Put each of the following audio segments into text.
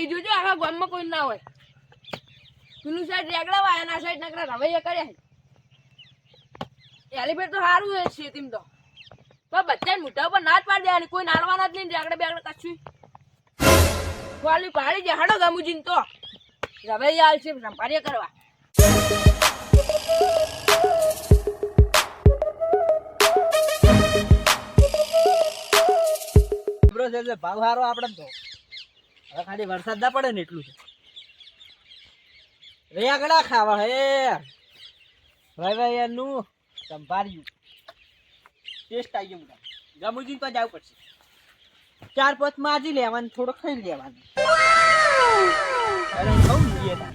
નહીં જોજો આખા ગામમાં કોઈ ના હોય. પેલું સાઈડ રેગડા વાય ના સાઈડ નકરા રવૈયા કર્યા એલિફેન્ટ તો સારું છે શેતીમ તો. પણ બચ્ચાને મોટા ઉપર ના જ પાડી દેવાની, કોઈ નાલવાના જ નહીં રેગડે બેગડે કશું. વાલી પાડી જાય હાડો ગમુજીન તો. રવૈયા આલ છે સંપાર્ય કરવા. ભાવ સારો આપણે તો. હવે ખાલી વરસાદ ના પડે ને એટલું છે. રેગડા ખાવા હે. ભાઈ એનું ટેસ્ટ આવી ગયો ગમુજી તો જવું પડશે. ચાર પાંચ માજી લેવાનું થોડો ખાઈ લેવાનું. અરે બહુ જોઈએ તાર.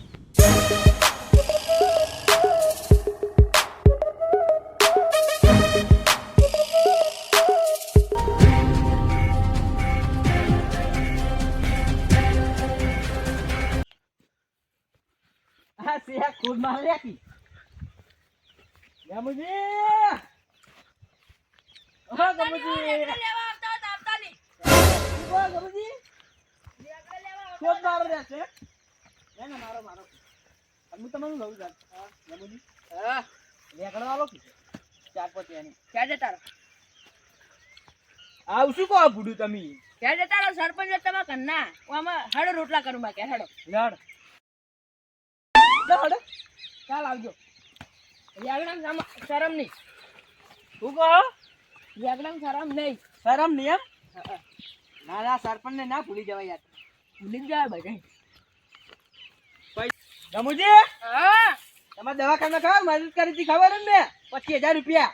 આ સિયા ખુદમાં લેકી ગમુજી! ઓ ગમુજી લેવા આવતા આવતા નહીં. ઓ ગમુજી! રેગડા લેવા આવતા ખુદ મારો રહેશે. ના ના મારો મારો. હું તમને લઉં છું? હા. ગમુજી હા. લેકડો વાળો કીધું ચાર પાંચ એની. ક્યાં જતા રહો? આવશું કહો ભૂડું તમે? ક્યાં જતા રહો? સરપંચ તમારા ઘરના. હું આમાં હડો રોટલા કરું બાકી હેડો લડ લડ ચાલ આવજો. રેગડામ શરમ નહીં. તું કહો? રેગડામ શરમ નહીં. શરમ નિયમ ના ના સરપંચ ના ભૂલી જવાય યાર. ભૂલી જ જાય બધા. ગમુજી હા. તમારે દવાખાના ખાવ મદદ કરી હતી ખબર જ ને? પચીસ હજાર રૂપિયા.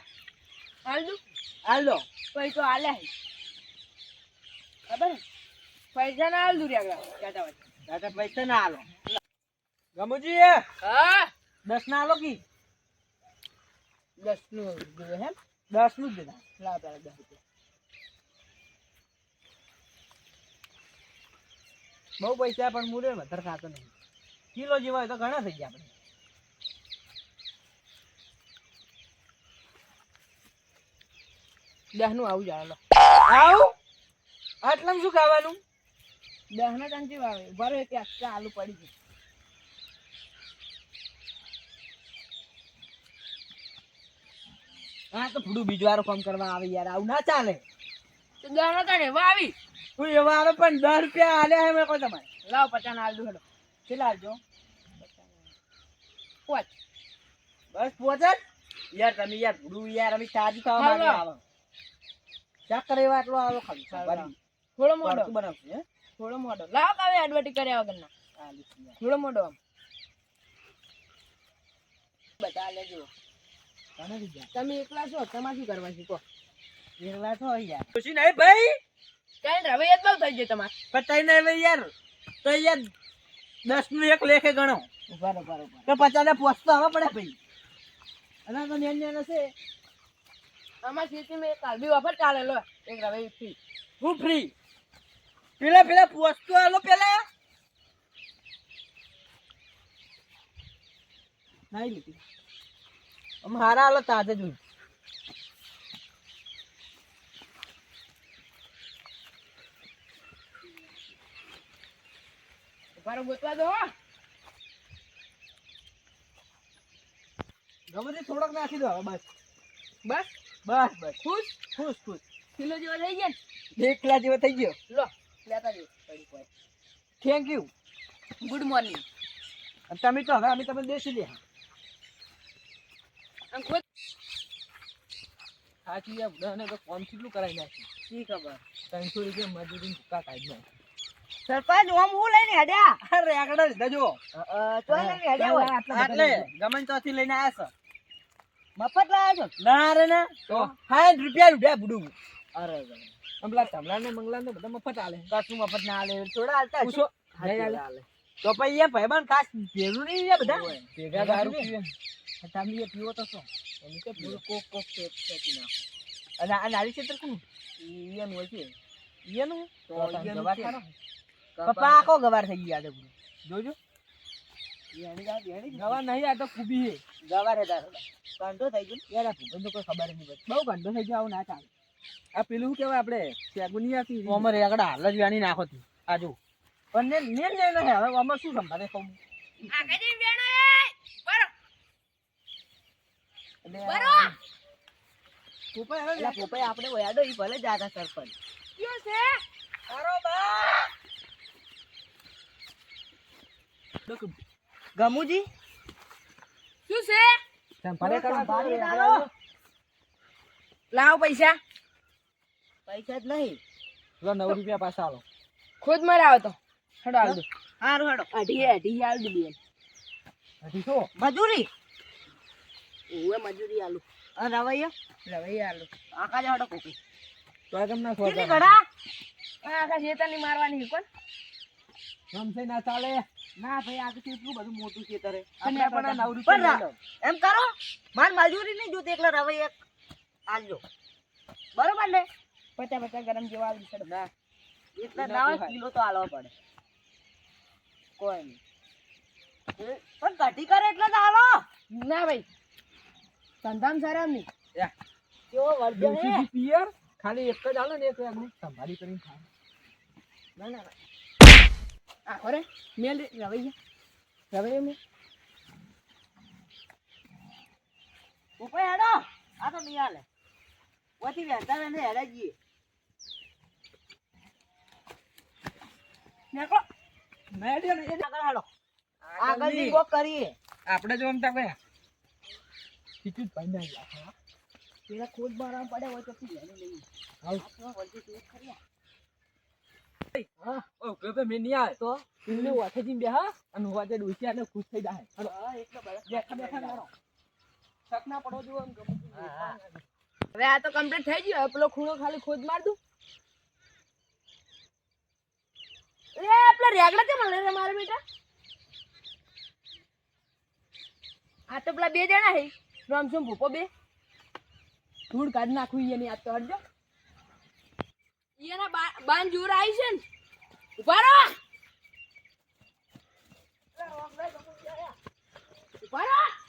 હાલ દો. પછી તો ખબર પૈસા ના હાલ રેગડા કહેતા પૈસા ના હાલો. ગમુજી હા? દસ ના લો કી? દસનું જોઈએ હે દસનું જ દેતા લાવ પેલા દસ રૂપિયા. બહુ પૈસા પણ મૂરે વધારે ખાતો નહીં. કિલો જેવા તો ઘણા થઈ ગયા આપણે દસનું આવું લો. આવું? આટલામાં શું ખાવાનું? દસ ના ચાંચી વાવે ઊભા રહો એક આલુ પડી ગયું હા તો ફૂડું બીજું વાળું ફોન કરવા આવે યાર. આવું ના ચાલે. તો દસ ના એવા આવી. હું એવા આવે પણ દસ રૂપિયા આલ્યા હે મેં કોઈ તમારે. લાવ પચાસ ના હાલ દઉં હેડો. કેટલા આવજો પોચ. બસ પહોંચે યાર તમે યાર થોડું યાર અમે તાજી ખાવા માંગે આવો. ચાક કરે એવા આટલો આવો ખાલી. થોડો મોડો. બનાવશું હે? થોડો મોડો. લાવ કાવે એડવર્ટી કર્યા વગર ના હા, લીધું યાર. થોડો મોડો બધા લેજો. તમે એકલા છો તમારે શું કરવા છે? કહો એકલા છો યાર. ખુશી નહીં ભાઈ? કઈ જ બહુ થઈ જાય તમારે. પણ નહીં ભાઈ યાર. તો યાર દસનું એક લેખે ગણો. ઊભા ઊભા ઊભા તો પચાસ ને પોસ્ટ તો આવવા પડે ભાઈ. અને તો નેન નેન હશે. આમાં ખેતીમાં એક કાલબી વફર ચાલેલો. એક રવૈયા ફ્રી હું ફ્રી પેલા પેલા પોસ્ટ તો આલો પેલા. નહીં લીધી. આમ હારા આલો તાજે જ ઊભા ગોતવા દો. ગમે તે થોડોક નાખી દો હવે બસ. બસ? બસ બસ. ખુશ? ખુશ ખુશ. કિલો જેવો થઈ ગયા બે એકલા જેવો થઈ ગયો? લો લેતા જો થેન્ક યુ ગુડ મોર્નિંગ તમે તો હવે અમે તમે દેશી ખુદ સાચી યાર બધાને તો કોમ કેટલું કરાવી નાખ્યું? શી ખબર? ત્રણસો રૂપિયા મજૂરી ભૂકા કાઢી નાખી સરપંચ ઓમ હું લઈને હેડ્યા? અરે આગળ લીધા જો તો લઈને હેડ્યા હોય. એટલે ગમન ચોથી લઈને આવ્યા મફત લાયા છો? ના રે ના. તો? સાઠ રૂપિયા રૂપિયા બુડું અરે અમલા તમલા ને મંગલા ને બધા મફત આલે. કશું મફત ના આલે. થોડા આલતા પૂછો. તો પછી એ ભાઈબંધ ખાસ જરૂરી છે બધા? ભેગા દારૂ પીવે. તમે એ પીવો તો શું? એમ કે પૂરો કોક કોક ફેંક નાખો. અને આ નારી ક્ષેત્ર કોનું ઈયન હોય છે. ઈયનું? તો ઈયનું છે. પપ્પા આખો ગવાર થઈ ગયા છે જોજો. ગવાર નહીં આ તો ખૂબી છે. ગવાર હે તારો. કાંડો થઈ ગયો યાર આ ભૂગન તો કોઈ ખબર નહીં પડતી. બહુ કાંડો થઈ ગયો આવું ના ચાલે. આ પેલું શું કહેવાય આપણે? શેગુની હતી ઓમર આગળ હાલ જ વ્યાણી નાખો તી. આ જો. પણ ને ને ને હવે આમાં શું સંભાળે? કહું આ કદી વેણો એ? બરો બરો પોપાઈ આપણે વયાડો ઈ ભલે જાતા સરપંચ. કયો છે? ગમુજી? શું છે? સંભાળે તો લાવો. પૈસા. પૈસા જ નહીં. લો નવ રૂપિયા પાછા આલો. ખુદ મારે આવો તો. હેડો દો. હારું હેડો અઢી અઢી હાલ દો બેન. અઢી શું મજૂરી? ઓવે મજૂરી આલુ. અને રવૈયો? રવૈયા આલુ. આખા જ હેડો તો આ તમને કેટલી ઘડા? આ શેતાની મારવાની કોણ? ગમશે ના ચાલે. ના ભાઈ આ કેટલું બધું મોટું છે. તારે આપણે પણ પણ રૂપિયા લઈ લો. એમ કરો. માર મજૂરી નહીં જોતી એટલે રવૈયા આલજો. બરોબર ને? પચા પચા ગરમ જેવા છે. ના. એટલે ના. કિલો તો આલવા પડે. કોઈ નહીં. એ, પણ કઢી કરે એટલે તો આલો. ના ભાઈ ધંધામ સારા નહીં. કેવો વર્જન હે? પિયર? ખાલી એક જ આલો ને એક આગળ સંભાળી કરીને ખાવ ના ના ના. આ ખરે મેલ રવૈયા રવૈયા મેં ઉપર હેડો. આ તો હાલે. ઓથી વહેતા વેને હેડા જઈએ. નીકળો. મેડમ એ આગળ હાડો આગળની કરીએ. આપણે જો કયા ટિકિટ ભાઈ ના ગયા પેલા ખોદ મારવા પડે હોય તો તું ખરી. હા. ઓ મેં નહીં આવે તો? તુમને વાથે જીમ બેહા અને વાથે ડુસિયા ને ખુશ થઈ જાય હા, એટલે બધા. બેઠા બેઠા મારો શક ના પડો જો એમ ગમે તે. હવે આ તો કમ્પ્લીટ થઈ ગયું. પેલો ખૂણો ખાલી ખોદ માર દઉં. એ પેલા રેગડા કેમ મળે રે મારા બેટા? આ તો પેલા બે જણા હે. રામસોમ ભૂપો બે? ધૂળ કાઢી નાખું એની આ તો હટજો એના બાન જોર આવી છે ને. ઊભા ઊભા રહો.